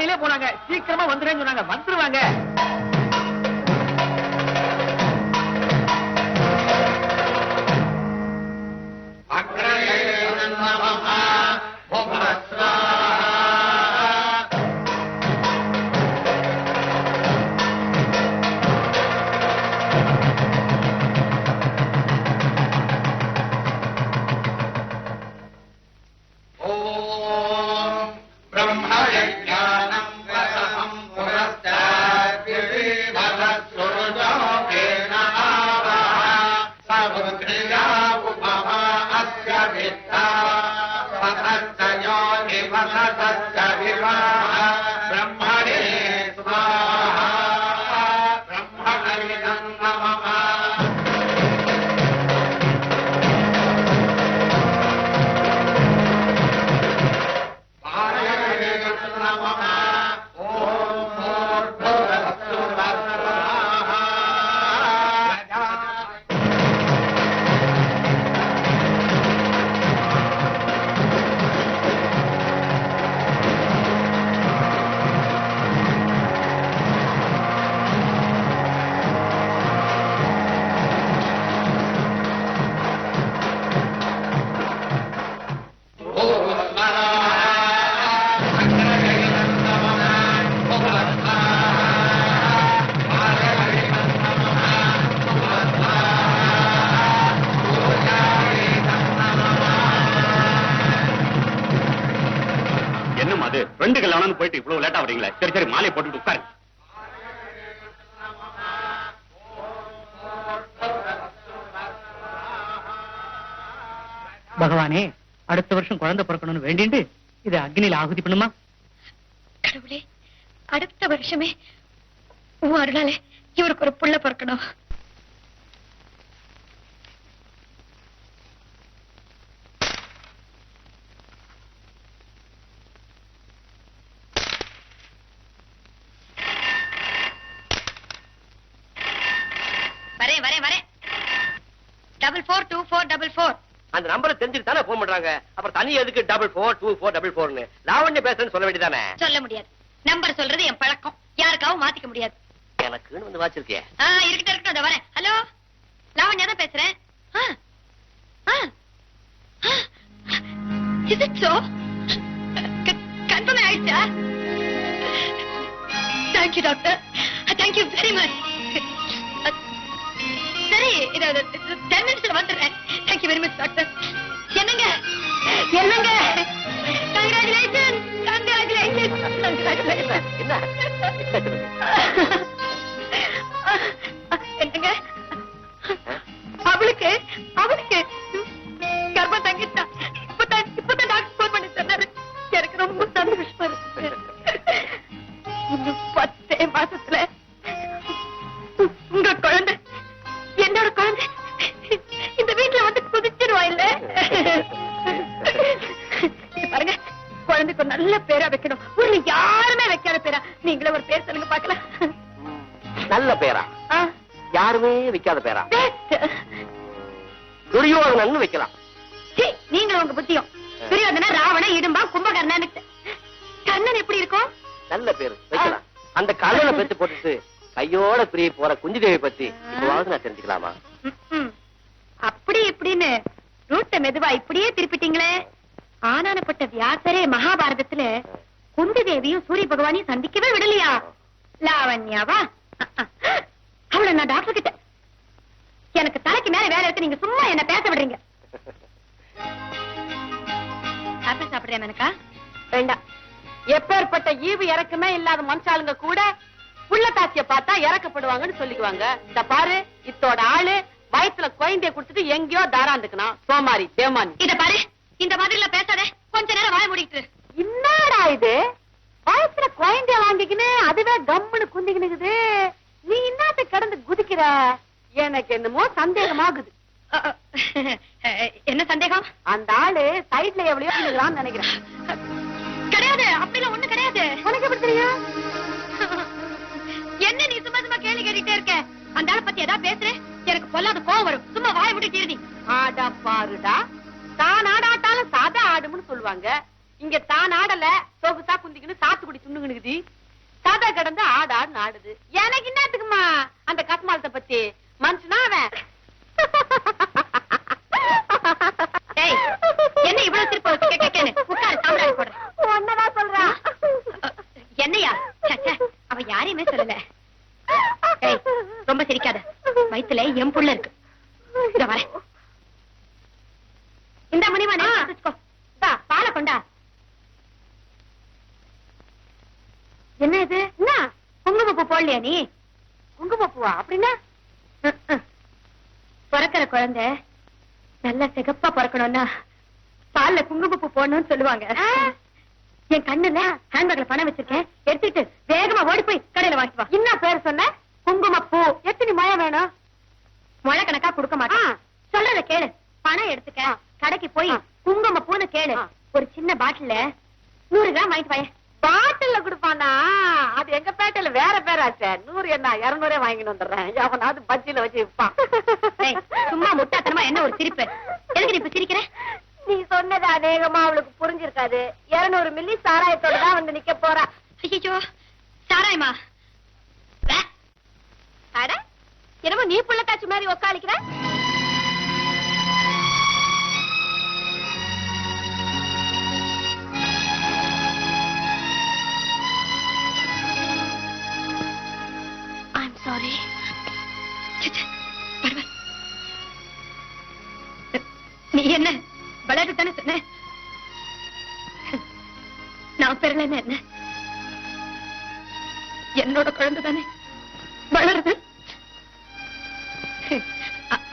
காலையிலே போனாங்க. சீக்கிரமா வந்துடுறேன்னு சொன்னாங்க. வந்துருவாங்க. அது ரெண்டு கல்யாணம்னு போயிட்டு இவ்வளவு லேட்டா வரீங்களே சரி சரி மாலையை போட்டுட்டு உட்காரு பகவானே அடுத்த வருஷம் குழந்தை பிறக்கணும்னு வேண்டிட்டு இதை அக்னியில ஆகுதி பண்ணுமா? கடவுளே அடுத்த வருஷமே உன் அருளாலே இவருக்கு ஒரு புள்ள பிறக்கணும் வரேன் வரேன் வரேன் double four two four double four அந்த நம்பரை தெரிஞ்சுட்டு தானே போன் பண்றாங்க? அப்புறம் தனி எதுக்கு double four two four double ஃபோர்னு லாவண்ய பேசுறேன்னு சொல்ல வேண்டியதானே சொல்ல முடியாது. நம்பர் சொல்றது என் பழக்கம். யாருக்காவும் மாத்திக்க முடியாது. எனக்குன்னு வந்து வாச்சிருக்கிய இருக்கட்டும் இருக்கட்டும் இதோ வரேன். ஹலோ? லாவண்யா தான் பேசுறேன். சோ கன்ஃபார்ம் ஆயிடுச்சா? Thank you doctor thank you very much சரி இது டென் மினிட்ஸ்ல வந்துடுறேன் தேங்க்யூ வெரி மச் டாக்டர் என்னங்க? என்னங்க? கங்க்ராச்சுலேஷன் கங்க்ராச்சுலேஷன் கங்க்ராச்சுலேஷன் என்ன? என்னங்க? அவளுக்கு அவளுக்கு கர்ப்பம் தங்கிட்டா. இப்பதான் இப்பதான் டாக்டர் போன் பண்ணி சொன்னாரு. எனக்கு ரொம்ப சந்தோஷமா இருக்கு. இன்னும் நீங்களும் உங்க புத்தியும் துரியோதன ராவண இடும்பா கும்பகர்ணன் கண்ணன் எப்படி இருக்கும்? நல்ல பேரு. வைக்கலாம். அந்த கல்லனை பெத்து போட்டுட்டு கையோட பிரிய போற குஞ்சு தேவி பத்தி இப்பவாவது நான் தெரிஞ்சுக்கலாமா. அப்படி இப்படின்னு ரூட்ட மெதுவா இப்படியே திருப்பிட்டீங்களே. ஆனானப்பட்ட வியாசரே மகாபாரதத்துல குந்தி தேவியும் சூரிய பகவானையும் சந்திக்கவே விடலையா? லாவண்யாவா அவளை நான் டாக்டர் கிட்ட எனக்கு தலைக்கு மேல வேலை இருக்கு நீங்க சும்மா என்ன பேச விடுறீங்க. சாப்பிடுறியா எனக்கா வேண்டாம் எப்பேற்பட்ட ஈவு இறக்குமே இல்லாத மனுஷாளுங்க கூட புள்ள தாச்சிய பார்த்தா இறக்கப்படுவாங்கன்னு சொல்லிக்குவாங்க. இந்த பாரு இத்தோட ஆளு வயசுல குழந்தைய குடுத்துட்டு எங்கேயோ தாராந்துக்கணும் சோமாரி தேமானி. இத பாரு இந்த மாதிரி எல்லாம் பேசாத கொஞ்ச நேரம் வாய மூடிட்டு என்னடா இது? வயசுல குழந்தைய வாங்கிக்கின்னு அதுவே கம்முன்னு குந்திக்கினுக்குது நீ என்னத்த கடந்து குதிக்கிற? எனக்கு என்னமோ சந்தேகமாகுது. சைடுல எவ்வளவு நினைக்கிறான்னு நினைக்கிறேன். கிடையாது அப்படிலாம் ஒண்ணு கிடையாது. உனக்கு எப்படி தெரியும்? என்ன நீ சும்மா சும்மா கேள்வி கேட்டுட்டே இருக்க? அந்த ஆளை பத்தி ஏதாவது பேசுற? எனக்கு பொல்லாத கோவம் வரும். சும்மா வாய விட்டு நீ. ஆடா பாருடா. தான் ஆடாட்டாலும் சாதா ஆடும்னு சொல்லுவாங்க. இங்க தான் ஆடல சொகுசா குந்திக்கின்னு சாத்துக்குடி துண்ணுங்குனுக்குது கதை கடந்து ஆடு ஆடுன்னு ஆடுது. எனக்கு என்னத்துக்குமா அந்த கஸ்மாலத்தை பத்தி? மனுஷனா அவன்? என்ன இவ்வளவு திருப்ப வச்சு கேட்க கேன்னு உட்காரு சாம்பிராணி போடுறேன். ஒன்னதான் சொல்றான் என்னையா? அவ யாரையுமே சொல்லல. ரொம்ப சிரிக்காத. வயித்துல என் புள்ள இருக்கு. இந்த வச்சுக்கோ. இந்தா, பாலை கொண்டா. என்ன இது? என்ன? குங்குமப்பூ போடலையா நீ? குங்குமப்பூவா? அப்படின்னா. பிறக்கிற குழந்தை நல்ல சிகப்பா பிறக்கணும்னா பால்ல குங்குமப்பூ போடணும்னு சொல்லுவாங்க. என் கண்ணுல ஹேண்ட்பேக்ல பணம் வச்சிருக்கேன். எடுத்துட்டு வேகமா ஓடி போய் கடையில வாங்கிட்டு வா. என்ன பேர் சொன்ன? குங்குமப்பூ. எத்தனை மயம் வேணும்? முளை கணக்கா கொடுக்க மாட்டேன். சொல்றத கேளு. பணம் எடுத்துக்க. கடைக்கு போய் ஆ. குங்குமப்பூன்னு கேளு. ஒரு சின்ன பாட்டில்ல நூறு கிராம் வாங்கிட்டு வாயேன். பாட்டில்ல குடுப்பானா? அது எங்க பேட்டையில வேற பேராச்சே நூறு என்ன? இருநூறே வாங்கிட்டு வந்துடுறேன். எவனாவது பஜ்ஜில வச்சு விற்பான் சும்மா முட்டாத்தனமா என்ன ஒரு சிரிப்பு? எதுக்கு இப்ப சிரிக்கிற? நீ சொன்னது அநேகமா அவளுக்கு புரிஞ்சிருக்காது. இருநூறு மில்லி சாராயத்தோட தான் வந்து நிக்க போறா. ஐயோ சாராயமா? அட என்னமோ நீ புள்ளக்காட்சி மாதிரி உக்காளிக்கிற?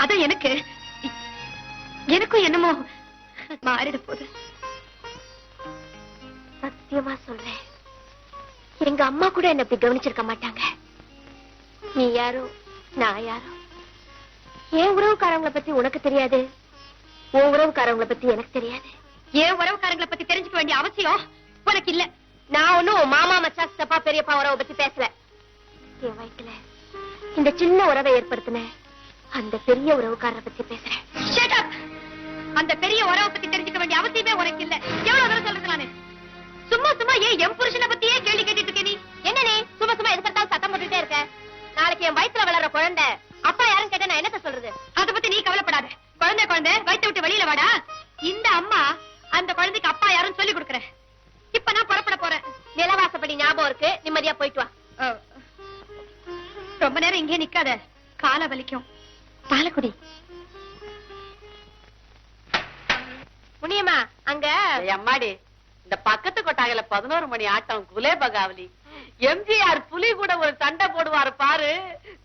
அதான் எனக்கு. எனக்கும் என்னமோ மாறிட போகுது சத்தியமா சொல்றேன். எங்க அம்மா கூட என்ன இப்படி கவனிச்சிருக்க மாட்டாங்க. நீ யாரோ நான் யாரோ. என் உறவுக்காரங்களை பத்தி உனக்கு தெரியாது? உன் உறவுக்காரங்களை பத்தி எனக்கு தெரியாது. ஏன் உறவுக்காரங்களை பத்தி தெரிஞ்சுக்க வேண்டிய அவசியம் உனக்கு இல்ல. நான் உன் மாமா மச்சா சித்தப்பா பெரியப்பா உறவை பத்தி பேசல. என் வயித்துல இந்த சின்ன உறவை ஏற்படுத்தின அந்த பெரிய உறவுக்காரரை பத்தி பேசுறேன்! அந்த பெரிய உறவை பத்தி தெரிஞ்சுக்க வேண்டிய அவசியமே உனக்கு இல்ல. எவ்வளவு தூரம் சொல்றது நானு? சும்மா சும்மா ஏன் என் புருஷனை பத்தியே கேள்வி கேட்டுட்டு இருக்க நீ? என்ன நீ? சும்மா சும்மா எதுக்கெடுத்தாலும் சத்தம் போட்டுட்டே இருக்க. நாளைக்கு என் வயித்துல வளர்ற குழந்தை. அப்பா யாரும் கேட்டா நான் என்னத்த சொல்றது? அத பத்தி நீ கவலைப்படாத. குழந்தை குழந்தை வயித்தை விட்டு வெளியில வாடா. இந்த அம்மா அந்த குழந்தைக்கு அப்பா யாருன்னு சொல்லி கொடுக்குறேன். இப்ப நான் புறப்பட போறேன். நிலவாசப்படி ஞாபகம் இருக்கு. நிம்மதியா போயிட்டு வா. ரொம்ப நேரம் இங்கே நிக்காத. கால வலிக்கும். பாலக்குடி. முனியம்மா அங்க. அம்மாடி இந்த பக்கத்து கொட்டாயில பதினோரு மணி ஆட்டம் குலே பகாவலி. எம்ஜிஆர் புலி கூட ஒரு சண்டை போடுவாரு பாரு.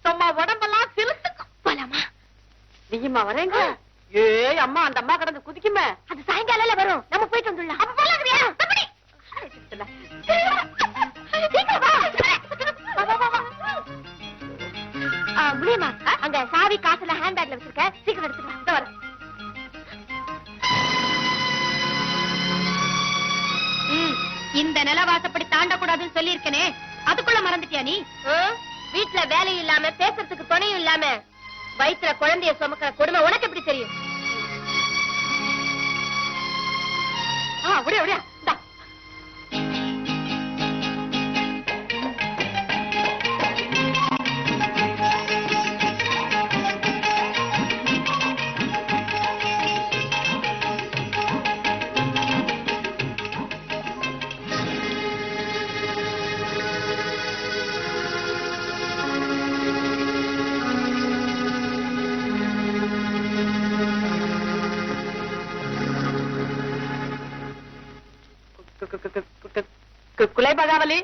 சும்மா உடம்பெல்லாம் சிலுத்துக்கும் போலாமா? நீயுமா வரேங்க? ஏய் அம்மா அந்த அம்மா கடந்து குதிக்குமே. அது சாயங்காலம் வரும். நம்ம போயிட்டு வந்துடலாம். அப்ப போலாங்கறியா? முனியம்மா அங்க சாவி காசுல ஹேண்ட் பேக்ல வச்சிருக்க. சீக்கிரம் எடுத்துக்கலாம். ம், இந்த நிலவாசப்படி தாண்டக்கூடாதுன்னு சொல்லியிருக்கனே. அதுக்குள்ள மறந்துட்டியா நீ? ஆ? வீட்ல வேலை இல்லாம பேசுறதுக்கு துணையும் இல்லாம வயித்துல குழந்தைய சுமக்கிற கொடுமை உனக்கு எப்படி தெரியும்? அப்படியே அப்படியே இந்தா. குலை பகாவலி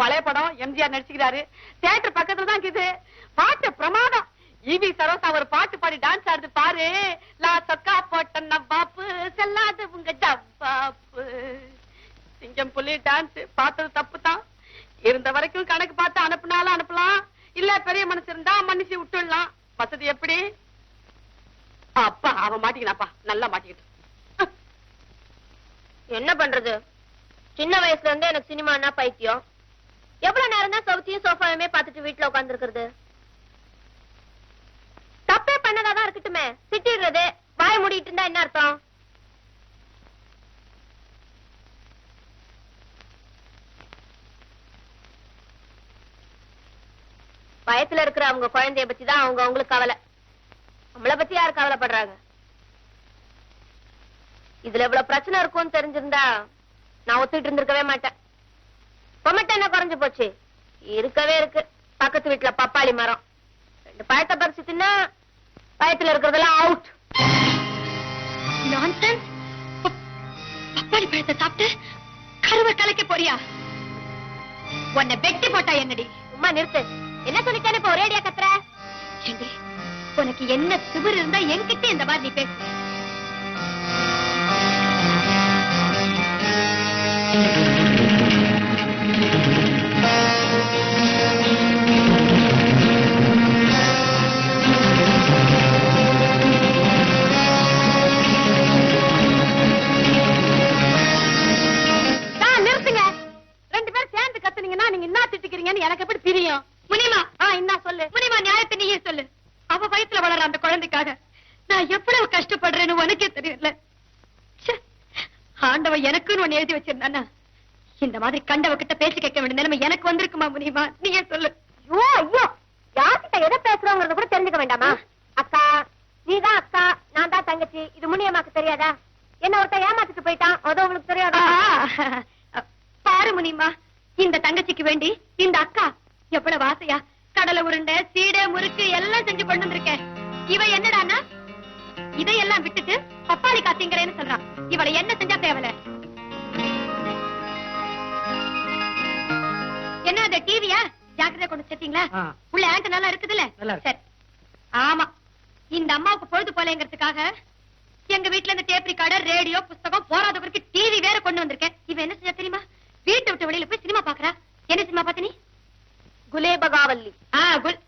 பழைய படம் எம்ஜிஆர் நடிச்சுக்கிறாரு. தியேட்டர் பக்கத்துல தான் இருக்குது. பாட்டு பிரமாதம். ஈவி சரோசா ஒரு பாட்டு பாடி டான்ஸ் ஆடுது பாரு. லா சொக்கா போட்ட நவ்வாப்பு செல்லாது உங்க ஜவ்வாப்பு. சிங்கம் புலி டான்ஸ் பார்த்தது தப்பு தான் இருந்த வரைக்கும் கணக்கு பார்த்து அனுப்புனாலும் அனுப்பலாம். இல்ல பெரிய மனசு இருந்தா மன்னிச்சு விட்டுடலாம். வசதி எப்படி? அப்பா அவன் மாட்டிக்கினாப்பா நல்லா மாட்டிக்கிட்டு. என்ன பண்றது? சின்ன வயசுல இருந்தே எனக்கு சினிமானா பைத்தியம். எவ்வளவு நேரம் தான் சவுத்தியும் சோஃபாவுமே பாத்துட்டு வீட்டுல உட்கார்ந்து இருக்கிறது தப்பே பண்ணதாதான் இருக்கட்டுமே. திட்டிடுறது. வாய மூடிட்டு இருந்தா என்ன அர்த்தம்? பயத்துல இருக்கிற அவங்க குழந்தைய பத்தி தான் அவங்க அவங்களுக்கு கவலை. நம்மளை பத்தி யாரு கவலைப்படுறாங்க? இதுல இவ்வளவு பிரச்சனை இருக்கும்னு தெரிஞ்சிருந்தா நான் ஒத்துக்கிட்டு இருந்திருக்கவே மாட்டேன். பொமட்டை என்ன குறைஞ்சு போச்சு. இருக்கவே இருக்கு. பக்கத்து வீட்டுல பப்பாளி மரம். ரெண்டு பழத்தை பறிச்சு தின்னா வயத்துல இருக்கிறதெல்லாம் அவுட் நான்சென்ஸ் பப்பாளி பழத்தை சாப்பிட்டு கருவை கலைக்க போறியா? உன்னை வெட்டி போட்டா என்னடி? சும்மா நிறுத்து. என்ன சொல்லிட்டானே இப்ப ஒரேடியா கத்துற? உனக்கு என்ன திமிரு இருந்தா என்கிட்ட இந்த மாதிரி நீ பேசு எனக்கு எப்படி தெரியும்? முனிமா ஆ என்ன சொல்லு. முனிமா நியாயத்தை நீயே சொல்லு. அவ வயசுல வளர அந்த குழந்தைக்காக நான் எவ்வளவு கஷ்டப்படுறேன்னு உனக்கே தெரியல. ஆண்டவன் எனக்குன்னு ஒண்ணு எழுதி வச்சிருந்தானா இந்த மாதிரி கண்டவ கிட்ட பேச்சு கேட்க வேண்டிய நிலைமை எனக்கு வந்திருக்குமா முனிமா நீயே சொல்லு. ஐயோ ஐயோ. யார்கிட்ட எதை பேசுறோங்கிறத கூட தெரிஞ்சுக்க வேண்டாமா? அக்கா நீதான் அக்கா நான் தான் தங்கச்சி. இது முனியம்மாக்கு தெரியாதா? என்ன ஒருத்தன் ஏமாத்திட்டு போயிட்டான்? அது உங்களுக்கு தெரியாதா? பாரு முனிமா இந்த தங்கச்சிக்கு வேண்டி இந்த அக்கா எவ்வளவு ஆசையா. கடலை உருண்டை சீடை முறுக்கு எல்லாம் செஞ்சு கொண்டு வந்திருக்கேன். இவ என்னடான்னா இதையெல்லாம் விட்டுட்டு பப்பாளி காத்திங்கிறேன்னு சொல்றான். இவளை என்ன செஞ்சா தேவல? என்ன அது டிவியா? ஜாக்கிரதை கொண்டு சேர்த்தீங்களா. உள்ள ஆண்ட் நல்லா இருக்குதுல்ல. சரி. ஆமா. இந்த அம்மாவுக்கு பொழுது போலேங்கிறதுக்காக எங்க வீட்ல இந்த டேப் ரெக்கார்டர் ரேடியோ புஸ்தகம் போராதவருக்கு டிவி வேற கொண்டு வந்திருக்கேன். இவன் என்ன செஞ்சா தெரியுமா? வீட்டை விட்டு வெளியில போய் சினிமா பாக்குறா. என்ன சினிமா பாத்த நீ குலேபகாவல்லி ஆ குல்